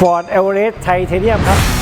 Ford Everest Titanium ครับ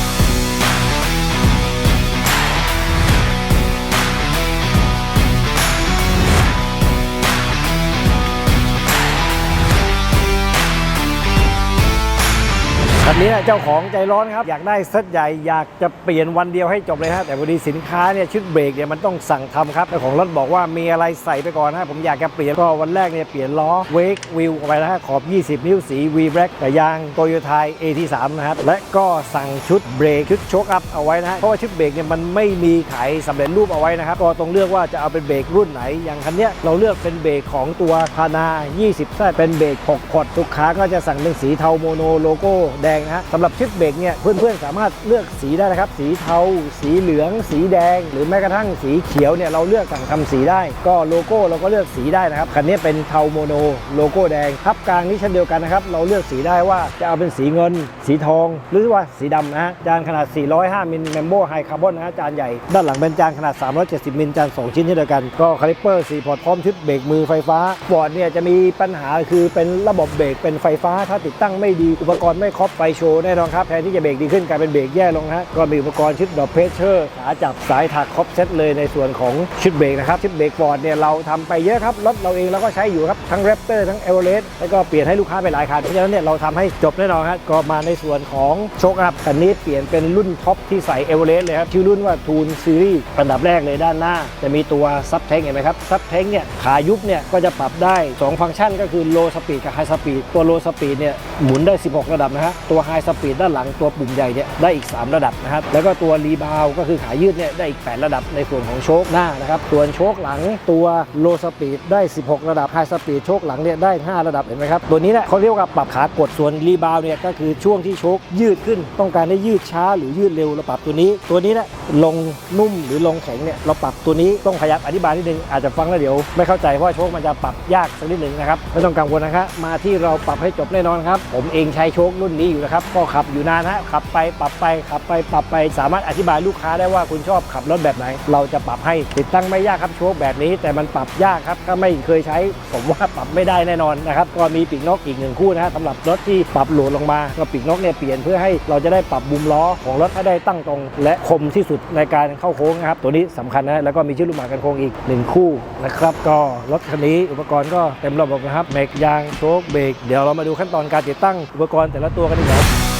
คันนี้เจ้าของใจร้อนครับ อยากได้เซตใหญ่อยากจะเปลี่ยนวันเดียวให้จบเลยฮะแต่พอดีสินค้าเนี่ยชุดเบรกเนี่ยมันต้องสั่งทำครับเจ้าของรถบอกว่ามีอะไรใส่ไปก่อนฮะผมอยากจะเปลี่ยนก็วันแรกเนี่ยเปลี่ยนล้อเวกวิวไปนะฮะขอบ 20 นิ้วสี V Black แต่ยางโตโยต้า AT3 นะครับและก็สั่งชุดเบรกชุดโชคอัพเอาไว้นะฮะเพราะว่าชุดเบรกเนี่ยมันไม่มีขายสำเร็จรูปเอาไว้นะครับก็ต้องเลือกว่าจะเอาเป็นเบรกรุ่นไหนอย่างคันเนี้ยเราเลือกเป็นเบรกของตัวพานา 20แซเป็นเบรก6พอร์ตลูกค้าก็จะสั่งเป็นสีเทาโมโนโลโก้แดงนะฮะสำหรับชุดเบรกเนี่ยเพื่อนๆสามารถเลือกสีได้นะครับ สีเทา สีเหลือง สีแดง หรือแม้กระทั่งสีเขียวเนี่ยเราเลือกสั่งทำสีได้ ก็โลโก้เราก็เลือกสีได้นะครับคันนี้เป็นเทาโมโนโลโก้แดงทับกลางนี่เช่นเดียวกันนะครับเราเลือกสีได้ว่าจะเอาเป็นสีเงิน สีทอง หรือว่าสีดำนะฮะจานขนาด 405มิลแมมโบไฮคาร์บอนนะฮะจานใหญ่ ด้านหลังเป็นจานขนาด 370มิลจาน 2 ชิ้นเช่นเดียวกันก็คาลิปเปอร์4พอร์ตพร้อมชุดเบรกมือไฟฟ้าฟอร์ดเนี่ยจะมีปัญหาคือเป็นระบบเบรกเป็นไฟฟ้าถ้าติดตั้งไม่ดีอุปกรณ์ไม่ครบไฟโชว์แน่นอนครับแทนที่จะเบรกดีขึ้นกลายเป็นเบรกแย่ลงนะฮะก็มีอุปกรณ์ชุดดอกเพรสเชอร์ขาจับสายถักครบเซตเลยในส่วนของชุดเบรกนะครับชุดเบรกฟอร์ดเนี่ยเราทำไปเยอะครับรถเราเองเราก็ใช้อยู่ครับทั้งแรปเตอร์ทั้งเอเวอเรสต์แล้วก็เปลี่ยนให้ลูกค้าไปหลายคันเพราะฉะนั้นเนี่ยเราทำให้จบแน่นอนครับก็มาในส่วนของโชคอัพคันนี้เปลี่ยนเป็นรุ่นท็อปที่ใส่เอเวอเรสต์เลยครับชื่อรุ่นว่าทูนซีรีส์อันดับแรกเลยด้านหน้า จะมีตัวซับแทงเห็นไหมครับซับแทงเนี่ยขายุบเนี่ยก็จะปรับได้ 2 ฟังก์ชันก็คือโลสปีดกับไฮสปีดตัวโลสปีดเนี่ยหมุนได้ 16 ระดับนะฮะตัวไฮสปีดด้านหลังตัวปุ่มใหญ่เนี่ยได้อีก 3 ระดับนะครับ แล้วก็ตัวรีบาวก็คือขายืดเนี่ยได้อีก 8 ระดับในส่วนของโชคหน้านะครับส่วนโชคหลังตัวโลสปีดได้ 16 ระดับไฮสปีดโชคหลังเนี่ยได้ 5 ระดับเห็นไหมครับ ตัวนี้เนี่ยเขาเรียกว่าปรับขากดส่วนรีบาวเนี่ยก็คือช่วงที่โชคยืดขึ้น ต้องการให้ยืดช้าหรือยืดเร็วเราปรับตัวนี้ ตัวนี้เนี่ย ลงนุ่มหรือลงแข็งเนี่ยเราปรับตัวนี้ต้องพยายามอธิบายนิดนึงอาจจะฟังแล้วเดี๋ยวไม่เข้าใจเพราะว่าโชคมันจะปรับยากสักนิดหนึ่งนะครับไม่ต้องกังวลนะครับมาที่เราปรับให้จบแน่นอนครับผมเองใช้โชครุ่นนี้อยู่นะครับก็ขับอยู่นานฮะขับไปปรับไปขับไปปรับไป สามารถอธิบายลูกค้าได้ว่าคุณชอบขับรถแบบไหน เราจะปรับให้ติดตั้งไม่ยากครับโชคแบบนี้ แต่มันปรับยากครับถ้าไม่เคยใช้ผมว่าปรับไม่ได้แน่นอนนะครับก็มีปีกนกอีกหนึ่งคู่นะฮะสำหรับรถที่ปรับโหลดลงมาก็ปีกนกเนี่ยเปลี่ยนเพื่อให้เราจะได้ปรับบุมล้อของรถให้ได้ตั้งตรง และคมที่สุดในการเข้าโค้งนะครับ ตัวนี้สำคัญนะ แล้วก็มีชื่อลูกหมากันโค้งอีกหนึ่งคู่นะครับ ก็รถคันนี้อุปกรณ์ก็เต็มระบบนะครับแม็กยางโชคเบรกเดี๋ยวเรามาดูขั้นตอนการติดตั้งอุปกรณ์แต่ละตัวกันดีกว่า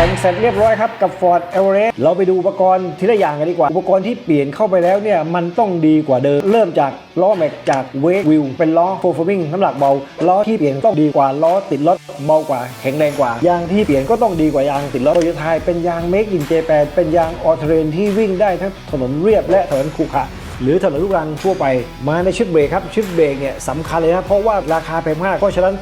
แต่งเสร็จเรียบร้อยครับกับ Ford Everest เราไปดูอุปกรณ์ทีละอย่างกันดีกว่า อุปกรณ์ที่เปลี่ยนเข้าไปแล้วเนี่ย มันต้องดีกว่าเดิม เริ่มจากล้อแม็กจากเวกวิวเป็นล้อโฟร์ฟอร์มิงน้ำหนักเบา ล้อที่เปลี่ยนต้องดีกว่าล้อติดรถเบากว่า แข็งแรงกว่ายางที่เปลี่ยนก็ต้องดีกว่ายางติดรถโตโยต้าเป็นยางเมกอินเจแปนเป็นยางออเทเรนที่วิ่งได้ทั้งถนนเรียบและถนนขรุขระหรือถนนลูกรังทั่วไปมาในชุดเบรกครับชุดเบรกเนี่ยสำคัญเลยนะเพราะว่าราคาแพงมากเพราะฉะนั้น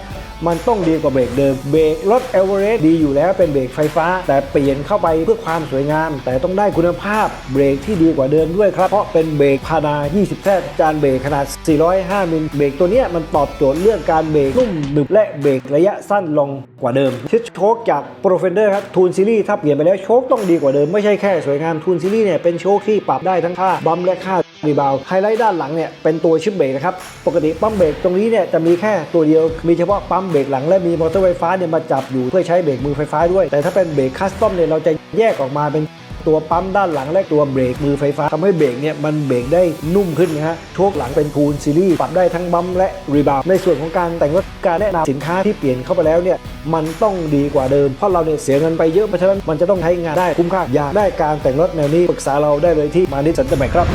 มันต้องดีกว่าเบรกเดิม เบรกรถเอเวอเรสต์ดีอยู่แล้วเป็นเบรกไฟฟ้า แต่เปลี่ยนเข้าไปเพื่อความสวยงาม แต่ต้องได้คุณภาพเบรกที่ดีกว่าเดิมด้วยครับ เพราะเป็นเบรกพานา 20 แท้จานเบรกขนาด 405 มิล เบรกตัวนี้มันตอบโจทย์เรื่องการเบรกนุ่มหนึบและเบรกระยะสั้นลงกว่าเดิมชุดโชคจากโปรเฟนเดอร์ครับทูนซีรีส์ถ้าเปลี่ยนไปแล้วโชคต้องดีกว่าเดิมไม่ใช่แค่สวยงามทูนซีรีส์เนี่ยเป็นโชคที่ปรับได้ทั้งค่าบัมและค่า รีบาวไฮไลท์ด้านหลังเนี่ยเป็นตัวชิปเบรกนะครับปกติปั๊มเบรกตรงนี้เนี่ยจะมีแค่ตัวเดียวมีเฉพาะปั๊มเบรกหลังและมีมอเตอร์ไฟฟ้าเนี่ยมาจับอยู่เพื่อใช้เบรกมือไฟฟ้าด้วย แต่ถ้าเป็นเบรกคัสตอมเนี่ยเราจะแยกออกมาเป็นตัวปั๊มด้านหลังและตัวเบรกมือไฟฟ้าทำให้เบรกเนี่ยมันเบรกได้นุ่มขึ้นนะฮะโชคหลังเป็นทูนซีรีส์ปรับได้ทั้งบัมและรีบาวในส่วนของการแต่งรถการแนะนำสินค้าที่เปลี่ยนเข้าไปแล้วเนี่ยมันต้องดีกว่าเดิมเพราะเราเนี่ยเสียเงินไปเยอะเพราะฉะนั้นมันจะต้องใช้งานได้คุ้มค่าอยากได้การแต่งรถแนวนี้ปรึกษาเราได้เลยที่มานิสันตอร์แมครับ